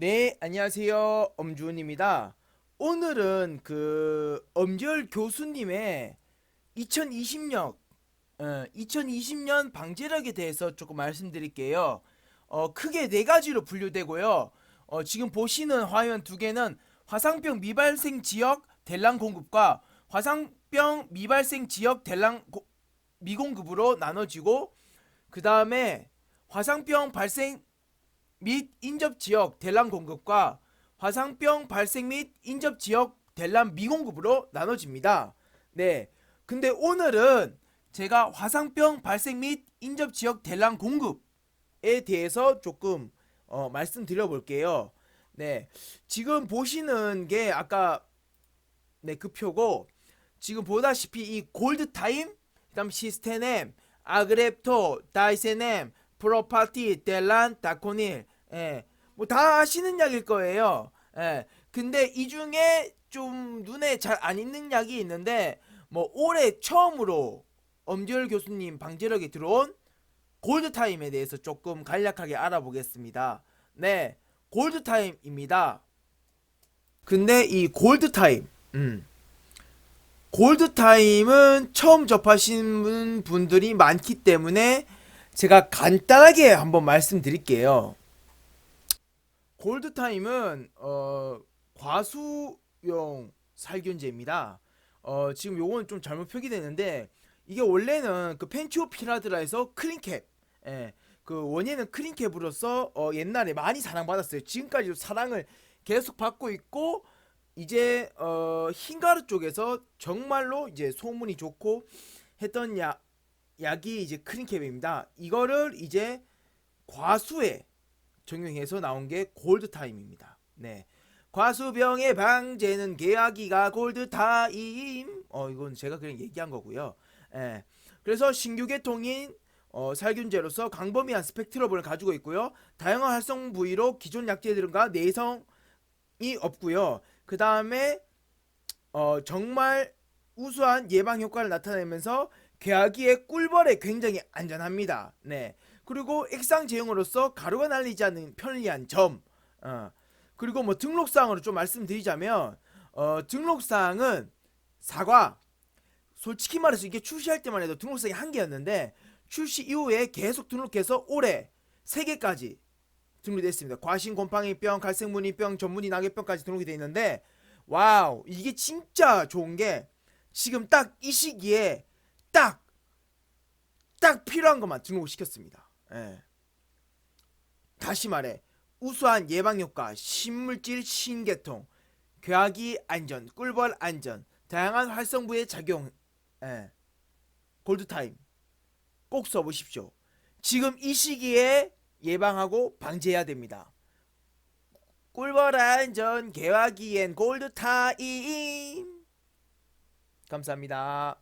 네, 안녕하세요. 엄주원입니다. 오늘은 그 엄지열 교수님의 2020년, 어, 2020년 방지력에 대해서 조금 말씀드릴게요. 어, 크게 네 가지로 분류되고요. 어, 지금 보시는 화면 두 개는 화상병 미발생 지역 대량 공급과 화상병 미발생 지역 대량 고- 미공급으로 나눠지고 그 다음에 화상병 발생 및 인접 지역 대량 공급과 화상병 발생 및 인접 지역 대량 미공급으로 나눠집니다. 네. 근데 오늘은 제가 화상병 발생 및 인접 지역 대량 공급에 대해서 조금 어, 말씀드려 볼게요. 네. 지금 보시는 게 아까 네, 그 표고 지금 보다시피 이 골드 타임, 그다음 시스테넴, 아그랩토, 다이세넴, 프로파티, 델란, 다코닐, 예, 뭐 다 아시는 약일 거예요. 예, 근데 이 중에 좀 눈에 잘 안 익는 약이 있는데 뭐 올해 처음으로 엄지열 교수님 방지력에 들어온 골드 타임에 대해서 조금 간략하게 알아보겠습니다. 네, 골드 타임입니다. 근데 이 골드 타임, 음. 골드 타임은 처음 접하시는 분들이 많기 때문에 제가 간단하게 한번 말씀드릴게요. 골드 타임은 어, 과수용 살균제입니다. 어, 지금 요거는 좀 잘못 표기되는데 이게 원래는 그 펜치오피라드라에서 클린캡, 예, 그 원예는 클린캡으로서 어, 옛날에 많이 사랑받았어요. 지금까지도 사랑을 계속 받고 있고 이제 어, 흰가루 쪽에서 정말로 이제 소문이 좋고 했던 약 약이 이제 크린캡입니다. 이거를 이제 과수에 적용해서 나온 게 골드 타임입니다. 네. 과수병의 방제는 계약이가 골드 타임. 어 이건 제가 그냥 얘기한 거고요. 예. 그래서 신규 계통인 어, 살균제로서 광범위한 스펙트럼을 가지고 있고요. 다양한 활성 부위로 기존 약제들과 내성이 없고요. 그 다음에 어, 정말 우수한 예방 효과를 나타내면서 괴하기의 꿀벌에 굉장히 안전합니다. 네. 그리고 액상 제형으로서 가루가 날리지 않는 편리한 점. 어. 그리고 뭐 등록사항으로 좀 말씀드리자면 어, 등록사항은 사과. 솔직히 말해서 이게 출시할 때만 해도 등록사항이 한 개였는데 출시 이후에 계속 등록해서 올해 세 개까지 등록됐습니다. 과신 곰팡이병, 갈색 무늬병, 전문이 낙엽병까지 등록이 돼 있는데 와우 이게 진짜 좋은 게 지금 딱 이 시기에 딱 딱 필요한 것만 등록을 시켰습니다. 예. 다시 말해 우수한 예방 효과, 신물질 신계통, 괴하기 안전, 꿀벌 안전, 다양한 활성부의 작용, 예. 골드 타임 꼭 써보십시오. 지금 이 시기에 예방하고 방지해야 됩니다. 꿀벌 안전, 개화기엔 골드 타임. 감사합니다.